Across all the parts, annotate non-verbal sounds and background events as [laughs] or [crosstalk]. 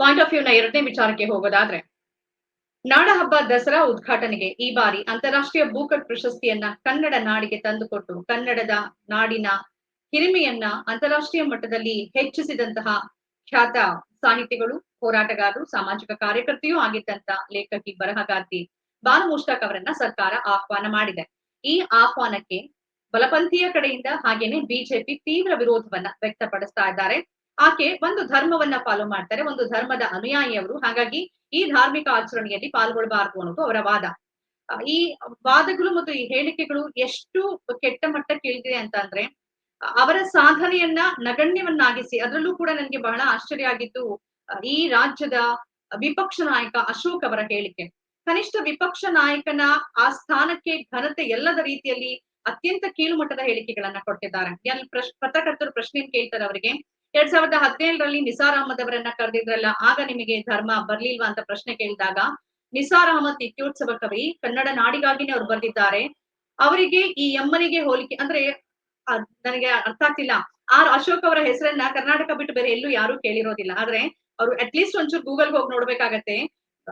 Point of view ನ ಎರಡನೇ ವಿಚಾರಕ್ಕೆ ಹೋಗೋದಾದ್ರೆ, ನಾಡಹಬ್ಬ ದಸರಾ ಉದ್ಘಾಟನೆಗೆ ಈ ಬಾರಿ ಅಂತಾರಾಷ್ಟ್ರೀಯ ಭೂಕಟ್ ಪ್ರಶಸ್ತಿಯನ್ನ ಕನ್ನಡ ನಾಡಿಗೆ ತಂದುಕೊಟ್ಟು, ಕನ್ನಡದ ನಾಡಿನ ಹಿರಿಮೆಯನ್ನ ಅಂತಾರಾಷ್ಟ್ರೀಯ ಮಟ್ಟದಲ್ಲಿ ಹೆಚ್ಚಿಸಿದಂತಹ ಖ್ಯಾತ ಸಾಹಿತಿಗಳು, ಹೋರಾಟಗಾರರು, ಸಾಮಾಜಿಕ ಕಾರ್ಯಕರ್ತೆಯೂ ಆಗಿದ್ದಂತ ಲೇಖಕಿ ಬರಹಗಾರ್ತಿ ಬಾನು ಮುಷ್ತಾಕ್ ಅವರನ್ನ ಸರ್ಕಾರ ಆಹ್ವಾನ ಮಾಡಿದೆ. ಈ ಆಹ್ವಾನಕ್ಕೆ ಬಲಪಂಥೀಯ ಕಡೆಯಿಂದ ಹಾಗೇನೆ ಬಿಜೆಪಿ ತೀವ್ರ ವಿರೋಧವನ್ನ ವ್ಯಕ್ತಪಡಿಸ್ತಾ ಇದ್ದಾರೆ. ಆಕೆ ಒಂದು ಧರ್ಮವನ್ನ ಫಾಲೋ ಮಾಡ್ತಾರೆ, ಒಂದು ಧರ್ಮದ ಅನುಯಾಯಿಯವರು. ಹಾಗಾಗಿ ಈ ಧಾರ್ಮಿಕ ಆಚರಣೆಯಲ್ಲಿ ಪಾಲ್ಗೊಳ್ಬಾರ್ದು ಅನ್ನೋದು ಅವರ ವಾದ. ಈ ವಾದಗಳು ಮತ್ತು ಈ ಹೇಳಿಕೆಗಳು ಎಷ್ಟು ಕೆಟ್ಟ ಮಟ್ಟಕ್ಕೆ ಇಳಿದಿದೆ ಅಂತ ಅಂದ್ರೆ, ಅವರ ಸಾಧನೆಯನ್ನ ನಗಣ್ಯವನ್ನಾಗಿಸಿ, ಅದರಲ್ಲೂ ಕೂಡ ನನಗೆ ಬಹಳ ಆಶ್ಚರ್ಯ ಆಗಿದ್ದು ಈ ರಾಜ್ಯದ ವಿಪಕ್ಷ ನಾಯಕ ಅಶೋಕ್ ಅವರ ಹೇಳಿಕೆ. ಕನಿಷ್ಠ ವಿಪಕ್ಷ ನಾಯಕನ ಆ ಸ್ಥಾನಕ್ಕೆ ಘನತೆ ಎಲ್ಲದ ರೀತಿಯಲ್ಲಿ ಅತ್ಯಂತ ಕೀಳುಮಟ್ಟದ ಹೇಳಿಕೆಗಳನ್ನ ಕೊಟ್ಟಿದ್ದಾರೆ. ಎಲ್ಲಿ ಪ್ರಶ್, ಪತ್ರಕರ್ತರು ಪ್ರಶ್ನೆ ಕೇಳ್ತಾರೆ ಅವರಿಗೆ ಎರಡ್ ಸಾವಿರದ ಹದಿನೇಳರಲ್ಲಿ ನಿಸಾರ್ ಅಹಮದ್ ಅವರನ್ನ ಕರೆದಿದ್ರಲ್ಲ, ಆಗ ನಿಮಗೆ ಧರ್ಮ ಬರ್ಲಿಲ್ವಾ ಅಂತ ಪ್ರಶ್ನೆ ಕೇಳಿದಾಗ, ನಿಸಾರ್ ಅಹಮದ್ ನಿತ್ಯೋತ್ಸವ ಕವಿ ಕನ್ನಡ ನಾಡಿಗಾಗಿನೇ ಅವ್ರು ಬರೆದಿದ್ದಾರೆ. ಅವರಿಗೆ ಈ ಯಮ್ಮನಿಗೆ ಹೋಲಿಕೆ, ಅಂದ್ರೆ ನನಗೆ ಅರ್ಥ ಆಗ್ತಿಲ್ಲ. ಆರ್ ಅಶೋಕ್ ಅವರ ಹೆಸರನ್ನ ಕರ್ನಾಟಕ ಬಿಟ್ಟು ಬೇರೆ ಎಲ್ಲೂ ಯಾರು ಕೇಳಿರೋದಿಲ್ಲ. ಆದ್ರೆ, ಅವರು ಅಟ್ಲೀಸ್ಟ್ ಒಂಚೂರು ಗೂಗಲ್ ಹೋಗಿ ನೋಡ್ಬೇಕಾಗತ್ತೆ.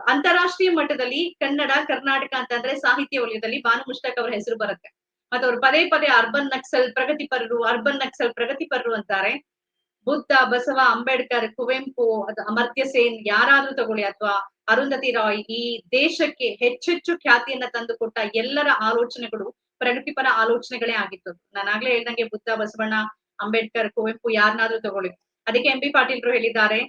ಅಂತಾರಾಷ್ಟ್ರೀಯ ಮಟ್ಟದಲ್ಲಿ ಕನ್ನಡ, ಕರ್ನಾಟಕ ಅಂತಂದ್ರೆ ಸಾಹಿತ್ಯ ವಲಯದಲ್ಲಿ ಬಾನು ಮುಷ್ತಾಕ್ ಅವರ ಹೆಸರು ಬರುತ್ತೆ. ಮತ್ತೆ ಅವ್ರು ಪದೇ ಪದೇ ಅರ್ಬನ್ ನಕ್ಸಲ್ ಪ್ರಗತಿಪರರು, ಅರ್ಬನ್ ನಕ್ಸಲ್ ಪ್ರಗತಿಪರರು ಅಂತಾರೆ. ಬುದ್ಧ, ಬಸವ, ಅಂಬೇಡ್ಕರ್, ಕುವೆಂಪು, ಅದು ಅಮರ್ತ್ಯ ಸೇನ್ ಯಾರಾದ್ರೂ ತಗೊಳ್ಳಿ ಅಥವಾ ಅರುಂಧತಿ ರಾಯ್ ಈ ದೇಶಕ್ಕೆ ಹೆಚ್ಚೆಚ್ಚು ಖ್ಯಾತಿಯನ್ನ ತಂದು ಕೊಟ್ಟ ಎಲ್ಲರ ಆಲೋಚನೆಗಳು ಪ್ರಗತಿಪರ ಆಲೋಚನೆಗಳೇ ಆಗಿತ್ತು. ನಾನಾಗ್ಲೇ ಹೇಳ್ದಂಗೆ ಬುದ್ಧ, ಬಸವಣ್ಣ, ಅಂಬೇಡ್ಕರ್, ಕುವೆಂಪು ಯಾರನ್ನಾದ್ರೂ ತಗೊಳ್ಳಿ. ಅದಕ್ಕೆ ಎಂ ಬಿ ಪಾಟೀಲ್ರು ಹೇಳಿದ್ದಾರೆ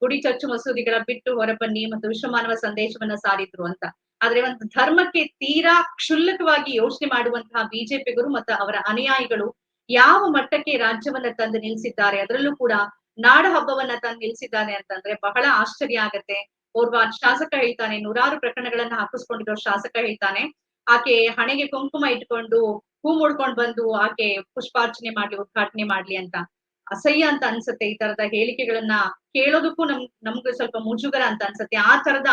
ಗುಡಿ ಚರ್ಚು ಮಸೂದಿಗಳ ಬಿಟ್ಟು ಹೊರಬನ್ನಿ ಮತ್ತು ವಿಶ್ವಮಾನವ ಸಂದೇಶವನ್ನ ಸಾರಿದ್ರು ಅಂತ. ಆದ್ರೆ ಒಂದು ಧರ್ಮಕ್ಕೆ ತೀರಾ ಕ್ಷುಲ್ಲಕವಾಗಿ ಯೋಚನೆ ಮಾಡುವಂತಹ ಬಿಜೆಪಿಗರು ಮತ್ತು ಅವರ ಅನುಯಾಯಿಗಳು ಯಾವ ಮಟ್ಟಕ್ಕೆ ರಾಜ್ಯವನ್ನ ತಂದು ನಿಲ್ಸಿದ್ದಾರೆ? ಅದರಲ್ಲೂ ಕೂಡ ನಾಡ ಹಬ್ಬವನ್ನ ತಂದು ನಿಲ್ಸಿದ್ದಾನೆ ಅಂತಂದ್ರೆ ಬಹಳ ಆಶ್ಚರ್ಯ ಆಗತ್ತೆ. ಓರ್ವ ಶಾಸಕ ಹೇಳ್ತಾನೆ, ನೂರಾರು ಪ್ರಕರಣಗಳನ್ನ ಹಾಕಿಸ್ಕೊಂಡಿರೋ ಶಾಸಕ ಹೇಳ್ತಾನೆ. ಆಕೆ ಹಣೆಗೆ ಕುಂಕುಮ ಇಟ್ಕೊಂಡು ಹೂ ಮುಡ್ಕೊಂಡ್ ಬಂದು ಆಕೆ ಪುಷ್ಪಾರ್ಚನೆ ಮಾಡ್ಲಿ, ಉದ್ಘಾಟನೆ ಮಾಡ್ಲಿ ಅಂತ. ಅಸಹ್ಯ ಅಂತ ಅನ್ಸುತ್ತೆ ಈ ತರದ ಹೇಳಿಕೆಗಳನ್ನ ಕೇಳೋದಕ್ಕೂ ನಮ್, ನಮ್ಗೆ ಸ್ವಲ್ಪ ಮುಜುಗರ ಅಂತ ಅನ್ಸುತ್ತೆ. ಆ ತರದ